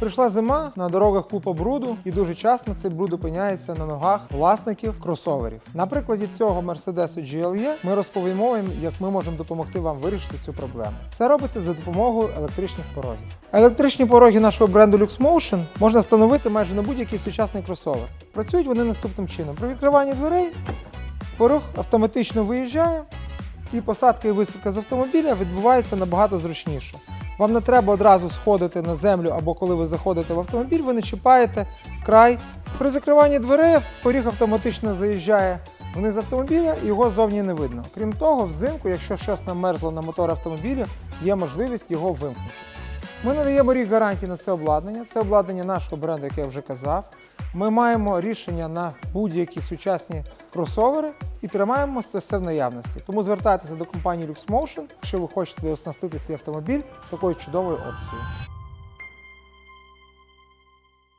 Прийшла зима, на дорогах купа бруду, і дуже часто цей бруд опиняється на ногах власників кросоверів. На прикладі цього Mercedes GLE ми розповімо вам, як ми можемо допомогти вам вирішити цю проблему. Це робиться за допомогою електричних порогів. Електричні пороги нашого бренду LuxMotion можна встановити майже на будь-який сучасний кросовер. Працюють вони наступним чином: при відкриванні дверей порог автоматично виїжджає, і посадка і висадка з автомобіля відбувається набагато зручніше. Вам не треба одразу сходити на землю або коли ви заходите в автомобіль, ви не чіпаєте край. При закриванні дверей поріг автоматично заїжджає вниз автомобіля і його зовні не видно. Крім того, взимку, якщо щось намерзло на мотор автомобіля, є можливість його вимкнути. Ми надаємо рік гарантії на це обладнання. Це обладнання нашого бренду, як я вже казав. Ми маємо рішення на будь-які сучасні кросовери і тримаємо це все в наявності. Тому звертайтеся до компанії LuxMotion, якщо ви хочете оснастити свій автомобіль такою чудовою опцією.